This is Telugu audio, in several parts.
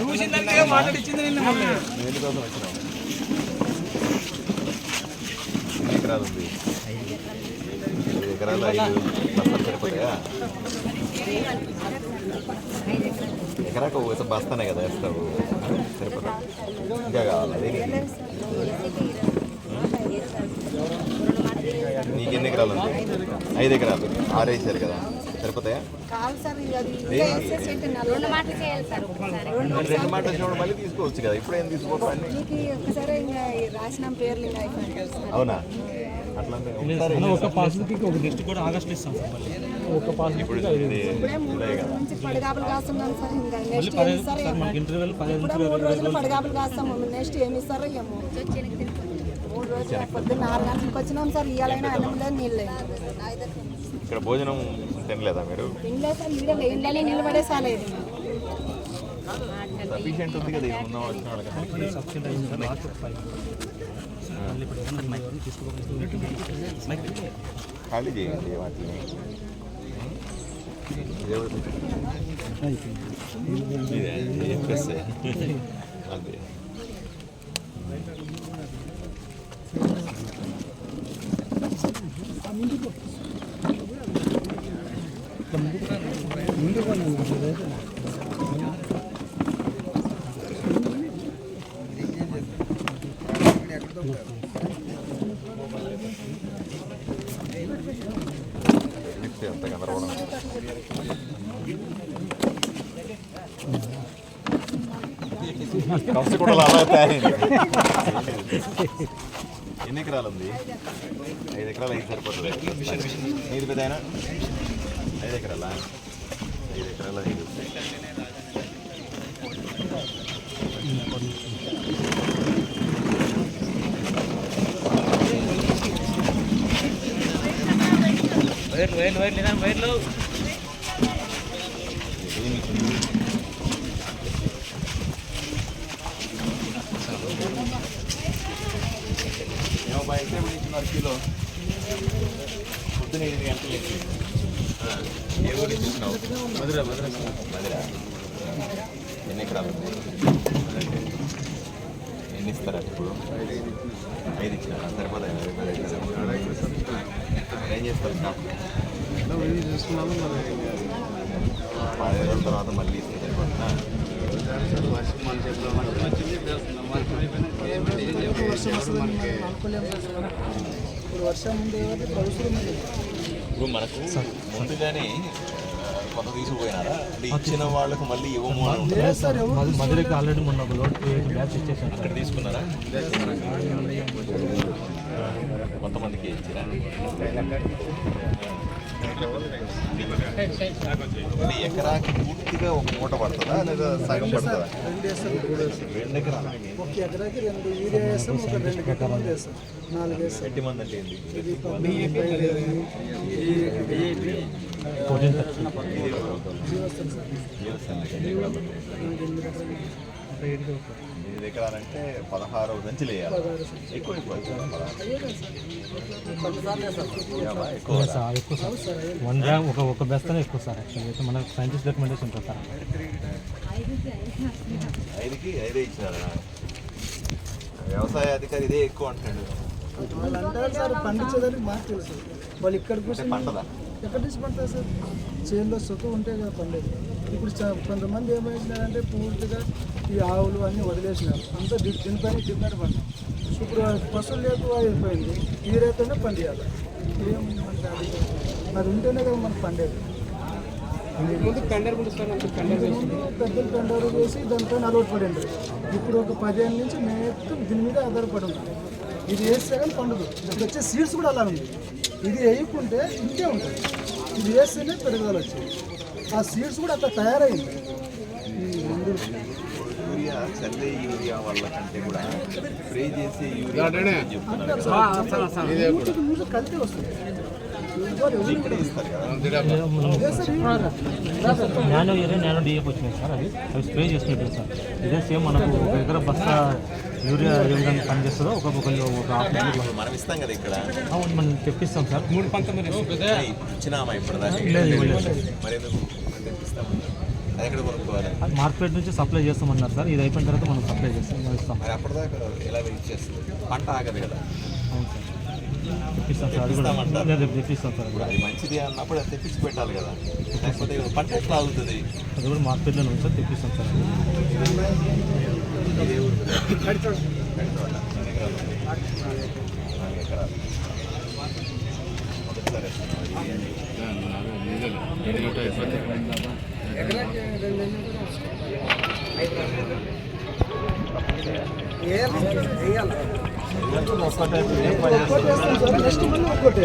చూసిందంటే మాట్లాడిచ్చింది నిన్న మళ్ళీ ఎన్ని ఎకరాలు ఐదు బస్తాలు సరిపోతాయా? ఎకరాకు ఒక బస్తానే కదా వేస్తావు. సరిపోతా. ఇంకా కావాలి? నీకు. ఎన్ని ఎకరాలు ఉంది? ఐదు ఎకరాలు. ఆరు వేసారు కదా. సరిపోతాయా? రెండు మాటలు చూడండి మళ్ళీ తీసుకోవచ్చు కదా. ఇప్పుడు ఏం తీసుకోవాలి అవునా? ఒక పాస్బుక్ ఒక లిస్ట్ కూడా ఆగస్ట్ ఇస్తాం సార్ మళ్ళీ. ఒక పాస్బుక్ రోజుల పడిగాపులు నెక్స్ట్. మనకి ఇంటర్వ్యూలు పదిహేను రోజులు కాస్తాము నెక్స్ట్ ఏమి ఇస్తారో ఏమో. మూడు రోజులు పొద్దున్న ఆరు గంటలకు వచ్చినాం సార్ ఇయ్యాలైనా అన్నం లేదు నీళ్ళు ఇక్కడ భోజనం తినలేదా మీరు? ఇంట్లో సార్ నీళ్ళ ఇంట్లో నిలబడేసాలేదు సఫిషియెంట్ ఉంది కదా ఇది ఉన్న వచ్చిన వాళ్ళకి? ఖాళీ చేయండి వాటిని. అదే. అంత గందరగోళం కూడా అలా తయారైంది ఎన్ని ఎకరాలు ఉంది ఐదు ఎకరాలు ఐదు సరిపోతుంది నీది పెద్ద ఐదు ఎకరాలా ఐదు ఎకరాలు ఐదు వైర్లు వైర్లు వైర్లు నిదానం వైర్లు ఏమో బయట ఇచ్చినారు కిలో పొద్దున ఎనిమిది గంటలకి ఆ, ఏ ఊరు నుంచి ఇచ్చినావు మధుర మధుర మధుర ఎన్ని ఎకరాలు ఉంది ఎన్ని ఇప్పుడు? ఐదు ఇచ్చినారా? సరిపోతాయి ఏం చేస్తారు? రోజుల తర్వాత మళ్ళీ ఇస్తే సరిపోతుందా వర్షం ఇప్పుడు మనకు ముందుగానే ఆ, కొంత తీసుకుపోయినారా? అంటే ఇచ్చిన వాళ్ళకు మళ్ళీ ఇవ్వము అని ఉంటుంది. మధురైకి ఆల్రెడీ మొన్న ఒక లోడ్ బ్యాచ్ ఇచ్చేసాను అక్కడ తీసుకున్నారా? కొంతమందికి ఇచ్చిరా? అంటే ఎకరాకి పూర్తిగా ఒక మూట పడుతుందా? లేదా సగం పడుతుందా? రెండు ఎకరాలు. ఒక ఎకరాకి రెండు యూరియా వేస్తాం ఒక రెండు గడ్డ మంది వేస్తాం నాలుగు వేస్తాం ఎట్టి మంది అంటే ఎనిమిది ఎకరాలంటే పదహారు దంచులు వేయాలి. ఎక్కువ ఎక్కువ ఎక్కువ సార్ ఎక్కువ సార్. వన్ గ్రామ్ ఒక ఒక బెస్తనే ఎక్కువ సార్ యాక్చువల్లీ అయితే మన సైంటిస్ట్ రికమెండేషన్ ఉంటుంది సార్ ఐదుకి ఐదే ఇచ్చినారా వ్యవసాయ అధికారి ఇదే ఎక్కువ అంటాడు వాళ్ళు అంటారు సార్ పండించేదానికి మాకు తెలుసు వాళ్ళు ఇక్కడ కూర్చొని పంటదా? ఎక్కడి నుంచి పండుతుంది సార్ చేనులో సొత్తు ఉంటే కదా పండేది ఇప్పుడు కొంతమంది ఏమైందంటే పూర్తిగా ఈ ఆవులు అన్నీ వదిలేసినారు. అంతా దీనిపైన డిపెండ్ పడ్డాం. ఇప్పుడు పశువులు లేకు అయిపోయింది. ఈ రైతునే పండియాలి. ఏం అది ఉంటేనే కదా మనకు పండేది. ముందు పెద్దలు పెండరు వేసి దానిపైన అలవాటు పడింది ఇప్పుడు ఒక పదిహేను నుంచి మొత్తం దీని మీద ఆధారపడి ఇది వేస్తే కానీ పండుగ ఇప్పుడు వచ్చే సీడ్స్ కూడా అలా ఉంది ఇది వేయకుంటే ఇంకే ఉంటుంది. ఇది వేస్తేనే పెరుగుదల వచ్చింది. ఆ సీడ్స్ కూడా అట్లా తయారైంది. యూరియా చల్లే యూరియా వల్ల కంటే కూడా స్ప్రే చేసే యూరియా వస్తుంది. నానో నానో డిఎఫ్ వచ్చినాయి సార్ అవి. అవి స్ప్రే చేసుకుంటాం సార్. ఇదే సేమ్ మనకు ఒక ఎకర బస్తా యూరియా ఏ విధంగా పనిచేస్తుందో ఒక్కొక్కరు ఒక మనం ఇస్తాం కదా ఇక్కడ. అవును మనం తెప్పిస్తాం సార్. మూడు పంతొమ్మిది ఇచ్చినామా ఇప్పుడు మార్కెట్ నుంచి సప్లై చేస్తామన్నారు సార్. ఇది అయిపోయిన తర్వాత మనం సప్లై చేస్తాం మనం ఇస్తాం. మరి అప్పటిదాకా ఎలా వెయిట్ చేస్తుంది? పంట ఆగదు కదా. అవును సార్. తెప్పిస్తాం సార్ అది లేదు, తెప్పిస్తాం సార్ కూడా. అది మంచిది అన్నప్పుడు అది తెప్పించి పెట్టాలి కదా. లేకపోతే పంట ఎట్లా ఆగుతుంది? అది కూడా మార్కెట్లో ఉంది సార్ తెప్పిస్తాం సార్. ఎకరాలు మొదటిసారి వేస్తున్నావా ఇది? నెక్స్ట్ మళ్ళీ ఒక్కటే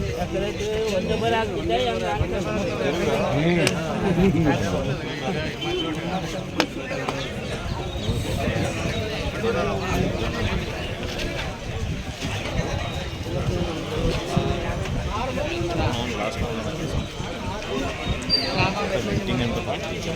రోజులు నువ్వు పంట ఇచ్చి?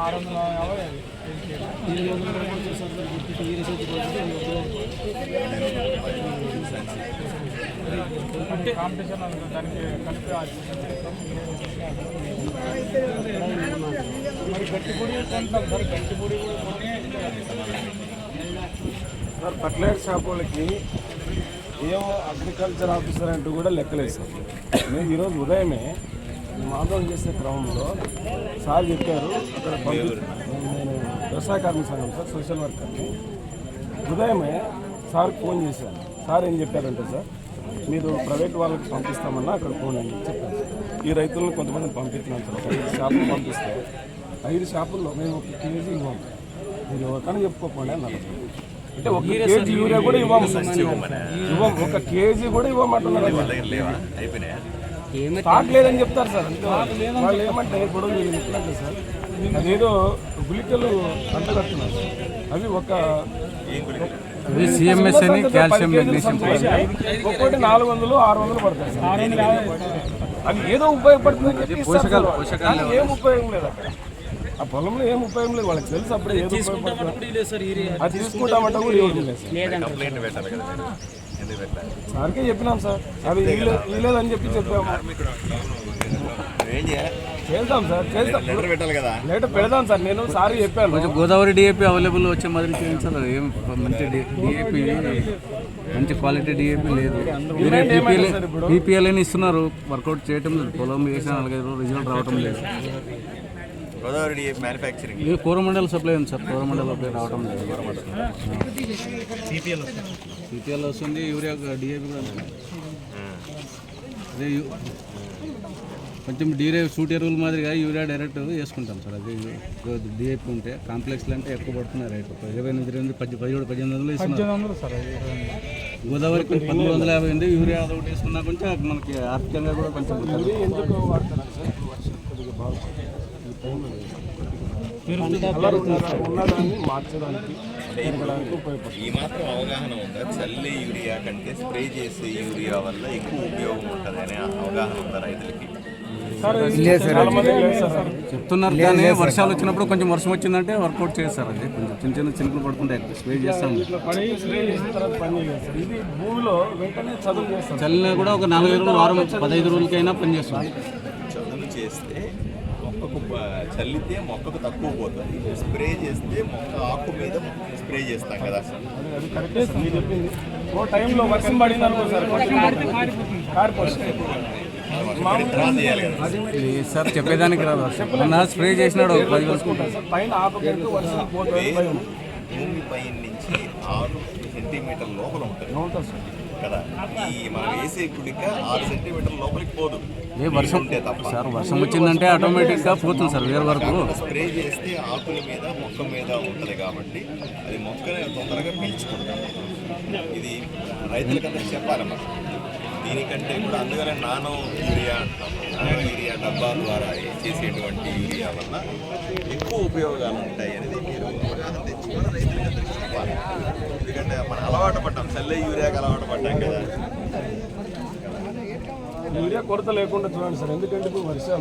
ఆరు వందల యాభై ఇచ్చారు ఇప్పుడు డబ్బులు తొందరగా సార్ ఫర్టిలైజర్ షాప్ వాళ్ళకి ఏమో అగ్రికల్చర్ ఆఫీసర్ అంటూ కూడా లెక్కలేదు సార్. నేను ఈరోజు ఉదయమే మాధవం చేసే క్రమంలో సార్ చెప్పారు అక్కడ నేను వ్యవసాయ కార్మిక సంఘం సార్ సోషల్ వర్కర్ని ఉదయమే సార్ ఫోన్ చేశాను సార్ ఏం చెప్పారంటే సార్ మీరు ప్రైవేట్ వాళ్ళకి పంపిస్తామన్నా అక్కడ ఫోన్ అని చెప్పారు. సార్. ఈ రైతులను కొంతమంది పంపిస్తున్నాం సార్. ఒక ఐదు షాపులు పంపిస్తే ఐదు షాపుల్లో మేము ఒక కేజీ ఇవ్వం. మీరు ఎవరికైనా చెప్పుకోకుండా అన్నారు. అంటే ఒక కేజీ యూరియా కూడా ఇవ్వము. ఇవ్వం. ఒక కేజీ కూడా ఇవ్వమంటున్నారు. స్టాక్ లేదని చెప్తారు సార్. వాళ్ళు ఏమంటే ఇప్పుడు మీరు చెప్పినట్టు సార్ అదేదో గుళికలు అంటగడుతున్నారు సార్. అవి ఒక సిఎంఎస్ అని కాల్షియం మెగ్నీషియం ఒక్కోటి నాలుగు వందలు ఆరు వందలు పడతాయి. సార్ అవి ఏదో ఇస్తారు. సార్. కానీ ఏం ఉపయోగం లేదు అక్కడ. ఆ పొలంలో ఏం ఉపయోగం లేదు వాళ్ళకి తెలుసు అప్పుడే ఏదో ఉపయోగపడుతుంది. అది తీసుకుంటామంటే కూడా లేదు. సార్కే చెప్పినాం సార్. అవి వీలేదని చెప్పి చెప్పాము. ఏం చేయాలి? చేద్దాం సార్ చేద్దాం. లెటర్ పెట్టాలి కదా. లేటర్ పెడదాం సార్ నేను సార్ చెప్పాను. కొంచెం గోదావరి డిఏపి అవైలబుల్ వచ్చే మాదిరి చేయించాలి. ఏం మంచి డిఏపి మంచి క్వాలిటీ డిఏపి లేదు. వేరే బీపీఎల్ బీపీఎల్ అని ఇస్తున్నారు. వర్కౌట్ చేయటం లేదు. పొలం వేసిన నాలుగైదు రోజులు రిజల్ట్ రావటం లేదు. గోదావరి డిఎఫ్ మ్యానుఫ్యాక్చరింగ్ ఇది కోరమండల్ సప్లై ఉంది సార్. కోరమండల్ సప్లై రావటం లేదు. సిపిఎల్ బీపీఎల్ వస్తుంది. యూరియా డిఏపి కూడా. అదే యు- కొంచెం డీరే సూట్ ఎరువుల మాదిరిగా యూరియా డైరెక్ట్ వేసుకుంటాం సార్. అది డిఏపి ఉంటే కాంప్లెక్స్లు అంటే ఎక్కువ పడుతున్నాయి రేటు. ఇరవై ఎనిమిది ఎనిమిది పది పదిహేడు పద్దెనిమిది వందలు సార్ గోదావరి కొంచెం పదమూడు వందల యాభై ఉంది యూరియా అదొకటి వేసుకున్నా కొంచెం మనకి ఆర్థికంగా కూడా కొంచెం ఈ మాత్రం అవగాహన ఉందా? చల్లి యూరియా కంటే స్ప్రే చేసే యూరియా వల్ల ఎక్కువ ఉపయోగం ఉంటుంది అనే అవగాహన ఉందా రైతులకి? చెప్తున్నారు కానీ వర్షాలు వచ్చినప్పుడు కొంచెం వర్షం వచ్చిందంటే వర్కౌట్ చేస్తారు అది. కొంచెం చిన్న చిన్న చినుకులు పడుతుంటాయి స్ప్రే చేస్తాం చదువు చల్లినా కూడా ఒక నాలుగైదు రోజులు వారం పదహైదు రోజులకైనా పనిచేస్తుంది చదును చేస్తే ఒక్కొక్క చల్లితే మొక్కకు తక్కువ పోతుంది. స్ప్రే చేస్తే మొక్క ఆకు మీద స్ప్రే చేస్తాం కదా. అది అది కరెక్టే సార్ ఓ టైంలో వర్షం పడింది. అనుకో సార్ సార్ చెప్పేదానికి రాదు. మొన్న స్ప్రే చేసినాడు పది భూమి పై నుంచి ఆరు సెంటీమీటర్ లోపల ఉంటుంది. కదా ఈ మనం వేసే గుడిక ఆరు సెంటీమీటర్ లోపలికి పోదు. ఏ వర్షం సార్ వర్షం వచ్చిందంటే ఆటోమేటిక్గా పోతుంది సార్ వేరే వరకు. స్ప్రే చేస్తే ఆకుల మీద మొక్క మీద ఉంటుంది కాబట్టి అది మొక్కని తొందరగా పీల్చుకుంటుంది ఇది రైతులకందరికి చెప్పాలి మనం దీనికంటే కూడా అందుకనే నానో యూరియా అంటాం. నానో యూరియా డబ్బా ద్వారా చేసేటువంటి యూరియా వల్ల ఎక్కువ ఉపయోగాలు ఉంటాయి అనేది మీరు అవగాహన తెచ్చుకొని రైతులకందరికి చెప్పాలి ఎందుకంటే మనం అలవాటు పడ్డాం చల్లే యూరియాకి అలవాటు పడ్డాం కదా. యూరియా కొరత లేకుండా చూడండి సార్ ఎందుకంటే ఇప్పుడు వర్షం